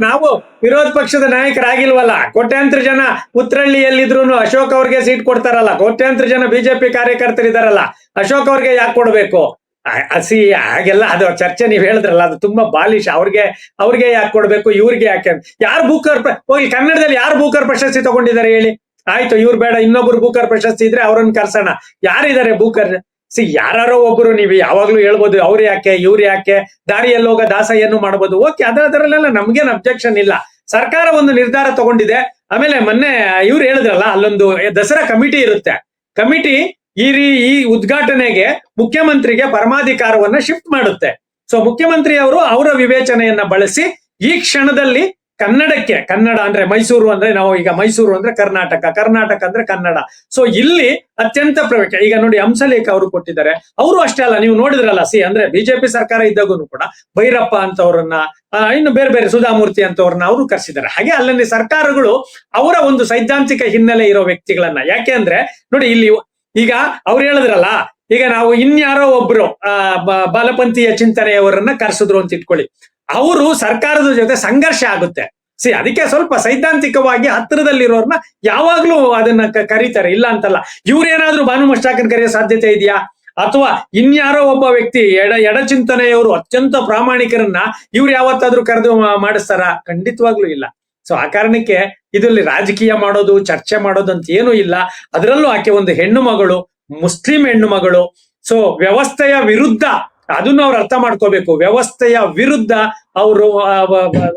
ನಾವು ವಿರೋಧ ಪಕ್ಷದ ನಾಯಕರಾಗಿಲ್ವಲ್ಲ. ಕೋಟ್ಯಾಂತರ ಜನ ಉತ್ರಳ್ಳಿಯಲ್ಲಿದ್ರು ಅಶೋಕ್ ಅವ್ರಿಗೆ ಸೀಟ್ ಕೊಡ್ತಾರಲ್ಲ. ಕೋಟ್ಯಾಂತರ ಜನ ಬಿಜೆಪಿ ಕಾರ್ಯಕರ್ತರಿದಾರಲ್ಲ. ಅಶೋಕ್ ಅವ್ರಿಗೆ ಯಾಕೆ ಕೊಡ್ಬೇಕು? ಅಸಿ ಹಾಗೆಲ್ಲ ಅದು ಚರ್ಚೆ ನೀವ್ ಹೇಳಿದ್ರಲ್ಲ, ಅದು ತುಂಬಾ ಬಾಲಿಶ್. ಅವ್ರಿಗೆ ಅವ್ರಿಗೆ ಯಾಕೆ ಕೊಡ್ಬೇಕು, ಇವ್ರಿಗೆ ಯಾಕೆ ಯಾರು ಬೂಕರ್ ಹೋಗಿ ಕನ್ನಡದಲ್ಲಿ ಯಾರು ಬೂಕರ್ ಪ್ರಶಸ್ತಿ ತಗೊಂಡಿದ್ದಾರೆ ಹೇಳಿ? ಆಯ್ತು, ಇವ್ರು ಬೇಡ, ಇನ್ನೊಬ್ರು ಬೂಕರ್ ಪ್ರಶಸ್ತಿ ಇದ್ರೆ ಅವ್ರನ್ನ ಕರ್ಸೋಣ. ಯಾರಿದ್ದಾರೆ ಬೂಕರ್? ಸಿ ಯಾರೋ ಒಬ್ರು, ನೀವು ಯಾವಾಗ್ಲೂ ಹೇಳ್ಬೋದು, ಅವ್ರು ಯಾಕೆ, ಇವ್ರು ಯಾಕೆ, ದಾರಿಯಲ್ಲಿ ಹೋಗೋ ಏನು ಮಾಡ್ಬೋದು. ಓಕೆ, ಅದರ, ಅದರಲ್ಲೆಲ್ಲ ನಮ್ಗೇನು ಅಬ್ಜೆಕ್ಷನ್ ಇಲ್ಲ. ಸರ್ಕಾರ ಒಂದು ನಿರ್ಧಾರ ತಗೊಂಡಿದೆ. ಆಮೇಲೆ ಮೊನ್ನೆ, ಇವ್ರು ಹೇಳಿದ್ರಲ್ಲ, ಅಲ್ಲೊಂದು, ದಸರಾ ಕಮಿಟಿ ಇರುತ್ತೆ. ಕಮಿಟಿ ಈ ರೀ, ಈ ಉದ್ಘಾಟನೆಗೆ ಮುಖ್ಯಮಂತ್ರಿಗೆ ಪರಮಾಧಿಕಾರವನ್ನ ಶಿಫ್ಟ್ ಮಾಡುತ್ತೆ. ಸೊ ಮುಖ್ಯಮಂತ್ರಿ ಅವರು ಅವರ ವಿವೇಚನೆಯನ್ನ ಬಳಸಿ ಈ ಕ್ಷಣದಲ್ಲಿ ಕನ್ನಡಕ್ಕೆ, ಕನ್ನಡ ಅಂದ್ರೆ ಮೈಸೂರು ಅಂದ್ರೆ ನಾವು ಈಗ ಮೈಸೂರು ಅಂದ್ರೆ ಕರ್ನಾಟಕ ಕರ್ನಾಟಕ ಅಂದ್ರೆ ಕನ್ನಡ. ಸೊ ಇಲ್ಲಿ ಅತ್ಯಂತ ಪ್ರವೇಶ, ಈಗ ನೋಡಿ ಹಂಸಲೇಖ ಅವರು ಕೊಟ್ಟಿದ್ದಾರೆ. ಅವರು ಅಷ್ಟೇ ಅಲ್ಲ, ನೀವು ನೋಡಿದ್ರಲ್ಲ, ಸಿ ಅಂದ್ರೆ ಬಿಜೆಪಿ ಸರ್ಕಾರ ಇದ್ದಾಗೂ ಕೂಡ ಭೈರಪ್ಪ ಅಂತವ್ರನ್ನ ಇನ್ನು ಬೇರೆ ಬೇರೆ ಸುಧಾಮೂರ್ತಿ ಅಂತವ್ರನ್ನ ಅವರು ಕರೆಸಿದ್ದಾರೆ. ಹಾಗೆ ಅಲ್ಲಲ್ಲಿ ಸರ್ಕಾರಗಳು ಅವರ ಒಂದು ಸೈದ್ಧಾಂತಿಕ ಹಿನ್ನೆಲೆ ಇರೋ ವ್ಯಕ್ತಿಗಳನ್ನ, ಯಾಕೆ ಅಂದ್ರೆ ನೋಡಿ ಇಲ್ಲಿ ಈಗ ಅವ್ರು ಹೇಳಿದ್ರಲ್ಲ, ಈಗ ನಾವು ಇನ್ಯಾರೋ ಒಬ್ರು ಬಲಪಂಥೀಯ ಚಿಂತನೆಯವರನ್ನ ಕರೆಸಿದ್ರು ಅಂತ ಇಟ್ಕೊಳ್ಳಿ. ಅವರು ಸರ್ಕಾರದ ಜೊತೆ ಸಂಘರ್ಷ ಆಗುತ್ತೆ. ಸಿ, ಅದಕ್ಕೆ ಸ್ವಲ್ಪ ಸೈದ್ಧಾಂತಿಕವಾಗಿ ಹತ್ತಿರದಲ್ಲಿರೋರ್ನ ಯಾವಾಗ್ಲೂ ಅದನ್ನ ಕರೀತಾರೆ. ಇಲ್ಲ ಅಂತಲ್ಲ, ಇವ್ರೇನಾದ್ರೂ ಭಾನು ಮುಷ್ಟಾಕನ್ ಕರೆಯೋ ಸಾಧ್ಯತೆ ಇದೆಯಾ? ಅಥವಾ ಇನ್ಯಾರೋ ಒಬ್ಬ ವ್ಯಕ್ತಿ ಎಡ ಚಿಂತನೆಯವರು ಅತ್ಯಂತ ಪ್ರಾಮಾಣಿಕರನ್ನ ಇವ್ರು ಯಾವತ್ತಾದ್ರೂ ಕರೆದು ಮಾಡಿಸ್ತಾರ? ಖಂಡಿತವಾಗ್ಲೂ ಇಲ್ಲ. ಸೊ ಆ ಕಾರಣಕ್ಕೆ ಇದರಲ್ಲಿ ರಾಜಕೀಯ ಮಾಡೋದು, ಚರ್ಚೆ ಮಾಡೋದು ಅಂತ ಏನೂ ಇಲ್ಲ. ಅದರಲ್ಲೂ ಆಕೆ ಒಂದು ಹೆಣ್ಣು ಮಗಳು, ಮುಸ್ಲಿಂ ಹೆಣ್ಣು ಮಗಳು. ಸೊ ವ್ಯವಸ್ಥೆಯ ವಿರುದ್ಧ ಅದನ್ನ ಅವ್ರು ಅರ್ಥ ಮಾಡ್ಕೋಬೇಕು. ವ್ಯವಸ್ಥೆಯ ವಿರುದ್ಧ ಅವರು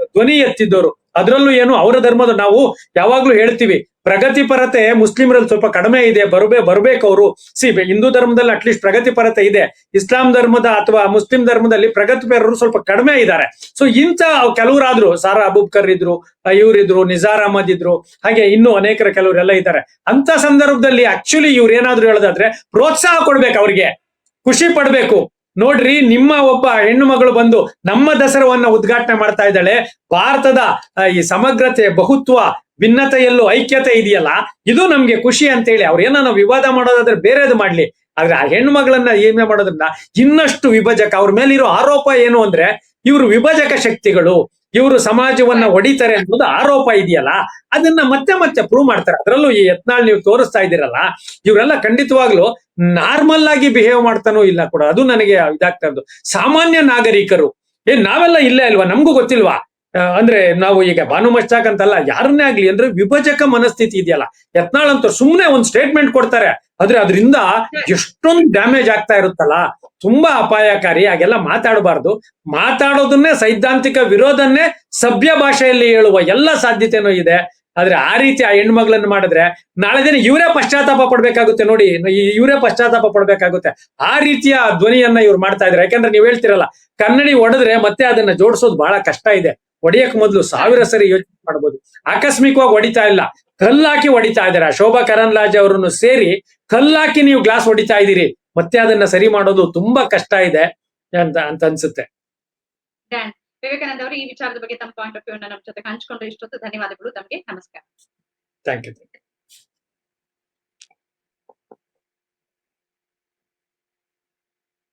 ಧ್ವನಿ ಎತ್ತಿದ್ದವರು ಅದರಲ್ಲೂ ಏನು ಅವರ ಧರ್ಮದ ನಾವು ಯಾವಾಗ್ಲೂ ಹೇಳ್ತೀವಿ, ಪ್ರಗತಿಪರತೆ ಮುಸ್ಲಿಮರಲ್ಲಿ ಸ್ವಲ್ಪ ಕಡಿಮೆ ಇದೆ, ಬರಬೇ, ಬರ್ಬೇಕು ಅವರು. ಸಿ ಹಿಂದೂ ಧರ್ಮದಲ್ಲಿ ಅಟ್ಲೀಸ್ಟ್ ಪ್ರಗತಿಪರತೆ ಇದೆ. ಇಸ್ಲಾಂ ಧರ್ಮದ ಅಥವಾ ಮುಸ್ಲಿಂ ಧರ್ಮದಲ್ಲಿ ಪ್ರಗತಿಪರರು ಸ್ವಲ್ಪ ಕಡಿಮೆ ಇದ್ದಾರೆ. ಸೊ ಇಂಥ ಕೆಲವರಾದ್ರು, ಸಾರಾ ಅಬೂಬ್ಕರ್ ಇದ್ರು ಇವರಿದ್ರು ನಿಜಾರ್ ಅಹಮದ್ ಇದ್ರು, ಹಾಗೆ ಇನ್ನೂ ಅನೇಕರ ಕೆಲವರೆಲ್ಲ ಇದ್ದಾರೆ. ಅಂತ ಸಂದರ್ಭದಲ್ಲಿ ಆಕ್ಚುಲಿ ಇವ್ರು ಏನಾದ್ರು ಹೇಳೋದಾದ್ರೆ, ಪ್ರೋತ್ಸಾಹ ಕೊಡ್ಬೇಕು ಅವ್ರಿಗೆ, ಖುಷಿ ಪಡ್ಬೇಕು. ನೋಡ್ರಿ, ನಿಮ್ಮ ಒಬ್ಬ ಹೆಣ್ಣು ಮಗಳು ಬಂದು ನಮ್ಮ ದಸರವನ್ನ ಉದ್ಘಾಟನೆ ಮಾಡ್ತಾ ಇದ್ದಾಳೆ. ಭಾರತದ ಈ ಸಮಗ್ರತೆ, ಬಹುತ್ವ, ಭಿನ್ನತೆಯಲ್ಲೂ ಐಕ್ಯತೆ ಇದೆಯಲ್ಲ? ಇದು ನಮ್ಗೆ ಖುಷಿ ಅಂತೇಳಿ ಅವ್ರ ನಾವು ವಿವಾದ ಮಾಡೋದಾದ್ರೆ ಬೇರೆದು ಮಾಡ್ಲಿ. ಆದ್ರೆ ಆ ಹೆಣ್ಣು ಮಗಳನ್ನ ಏನೇ ಮಾಡೋದ್ರಿಂದ ಇನ್ನಷ್ಟು ವಿಭಜಕ, ಅವ್ರ ಮೇಲಿರೋ ಆರೋಪ ಏನು ಅಂದ್ರೆ ಇವರು ವಿಭಜಕ ಶಕ್ತಿಗಳು. ಇವರು ಸಮಾಜವನ್ನ ಹೊಡಿತಾರೆ ಅನ್ನೋದು ಆರೋಪ ಇದೆಯಲ್ಲ? ಅದನ್ನ ಮತ್ತೆ ಮತ್ತೆ ಪ್ರೂವ್ ಮಾಡ್ತಾರೆ. ಅದರಲ್ಲೂ ಈ ಯತ್ನಾಳ್ ನೀವು ತೋರಿಸ್ತಾ ಇದ್ದೀರಲ್ಲ, ಇವರೆಲ್ಲ ಖಂಡಿತವಾಗ್ಲೂ ನಾರ್ಮಲ್ ಆಗಿ ಬಿಹೇವ್ ಮಾಡ್ತಾನೂ ಇಲ್ಲ ಕೂಡ, ಅದು ನನಗೆ ಇದಾಗ್ತಾ ಇರೋದು. ಸಾಮಾನ್ಯ ನಾಗರಿಕರು ಏನ್ ನಾವೆಲ್ಲ ಇಲ್ಲೇ ಅಲ್ವಾ? ನಮಗೂ ಗೊತ್ತಿಲ್ವಾ? ಅಂದ್ರೆ ನಾವು ಈಗ ಭಾನು ಮಸ್ತಾಕ್ ಅಂತಲ್ಲ, ಯಾರನ್ನೇ ಆಗ್ಲಿ, ಅಂದ್ರೆ ವಿಭಜಕ ಮನಸ್ಥಿತಿ ಇದೆಯಲ್ಲ. ಯತ್ನಾಳ್ ಅಂತ ಸುಮ್ನೆ ಒಂದ್ ಸ್ಟೇಟ್ಮೆಂಟ್ ಕೊಡ್ತಾರೆ. ಆದ್ರೆ ಅದರಿಂದ ಎಷ್ಟೊಂದು ಡ್ಯಾಮೇಜ್ ಆಗ್ತಾ ಇರುತ್ತಲ್ಲ. ತುಂಬಾ ಅಪಾಯಕಾರಿ, ಹಾಗೆಲ್ಲ ಮಾತಾಡಬಾರ್ದು. ಮಾತಾಡೋದನ್ನೇ ಸೈದ್ಧಾಂತಿಕ ವಿರೋಧನ್ನೇ ಸಭ್ಯ ಭಾಷೆಯಲ್ಲಿ ಹೇಳುವ ಎಲ್ಲ ಸಾಧ್ಯತೆನೂ ಇದೆ. ಆದ್ರೆ ಆ ರೀತಿ ಆ ಹೆಣ್ಮಗಳನ್ನ ಮಾಡಿದ್ರೆ ನಾಳೆ ದಿನ ಇವರೇ ಪಶ್ಚಾತ್ತಾಪ ಪಡ್ಬೇಕಾಗುತ್ತೆ ನೋಡಿ ಇವರೇ ಪಶ್ಚಾತ್ತಾಪ ಪಡ್ಬೇಕಾಗುತ್ತೆ. ಆ ರೀತಿಯ ಧ್ವನಿಯನ್ನ ಇವ್ರು ಮಾಡ್ತಾ ಇದ್ದಾರೆ ಯಾಕಂದ್ರೆ ನೀವು ಹೇಳ್ತಿರಲ್ಲ, ಕನ್ನಡಿ ಒಡೆದ್ರೆ ಮತ್ತೆ ಅದನ್ನ ಜೋಡಿಸೋದು ಬಹಳ ಕಷ್ಟ ಇದೆ. ಹೊಡೆಯಕ್ ಮೊದಲು ಸಾವಿರ ಸರಿ ಯೋಚನೆ ಮಾಡಬಹುದು ಆಕಸ್ಮಿಕವಾಗಿ ಹೊಡಿತಾ ಇಲ್ಲ. ಕಲ್ಲಾಕಿ ಹೊಡಿತಾ ಇದ್ದಾರೆ. ಶೋಭಾ ಕರಂದ್ಲಾಜೆ ಅವರನ್ನು ಸೇರಿ ಕಲ್ಲಾಕಿ ನೀವು ಗ್ಲಾಸ್ ಹೊಡಿತಾ ಇದ್ದೀರಿ. ಮತ್ತೆ ಅದನ್ನ ಸರಿ ಮಾಡೋದು ತುಂಬಾ ಕಷ್ಟ ಇದೆ ಅಂತ ಅಂತ ಅನ್ಸುತ್ತೆ. ವಿವೇಕಾನಂದ ಅವರು ಈ ವಿಚಾರದ ಬಗ್ಗೆ ತಮ್ಮ ಪಾಯಿಂಟ್ ಆಫ್ ವ್ಯೂ ನಮ್ಮ ಜೊತೆ ಹಂಚಿಕೊಂಡು ಇಷ್ಟೊತ್ತು ಧನ್ಯವಾದಗಳು. ತಮಗೆ ನಮಸ್ಕಾರ. Thank you